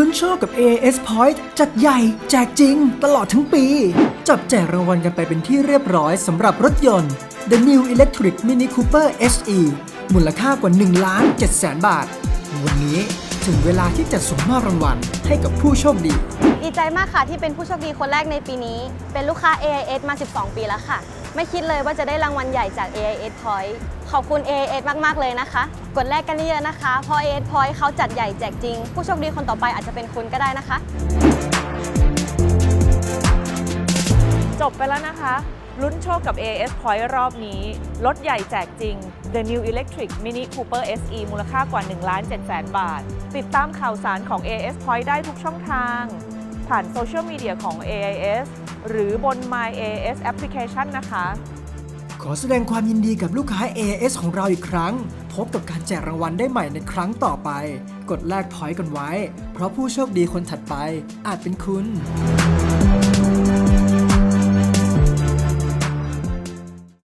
ลุ้นโชคกับ AS Point จัดใหญ่ แจกจริง ตลอดทั้งปี จับแจกรางวัลกันไปเป็นที่เรียบร้อยสำหรับรถยนต์ The New Electric Mini Cooper SE มูลค่ากว่า1ล้าน7แสนบาท วันนี้ถึงเวลาที่จะส่งมอบรางวัลให้กับผู้โชคดี ดีใจมากค่ะที่เป็นผู้โชคดีคนแรกในปีนี้ เป็นลูกค้า AIS มา 12 ปีแล้วค่ะ ไม่คิดเลยว่าจะได้รางวัลใหญ่จาก AIS Point ขอบคุณ AIS มาก ๆ เลยนะคะ กดแรกกันเยอะๆนะคะ เพราะ AIS Point เขาจัดใหญ่แจกจริง ผู้โชคดีคนต่อไปอาจจะเป็นคุณก็ได้นะคะ จบไปแล้วนะคะลุ้นโชคกับ AS Point รอบนี้ รถใหญ่แจกจริง The New Electric Mini Cooper SE มูลค่ากว่า1ล้าน7แสนบาท ติดตามข่าวสารของ AS Point ได้ทุกช่องทาง ผ่านโซเชียลมีเดียของ AIS หรือบน myais Application นะคะ ขอแสดงความยินดีกับลูกค้า AIS ของเราอีกครั้ง พบกับการแจกรางวัลได้ใหม่ในครั้งต่อไป กดแลกพอยต์กันไว้ เพราะผู้โชคดีคนถัดไปอาจเป็นคุณ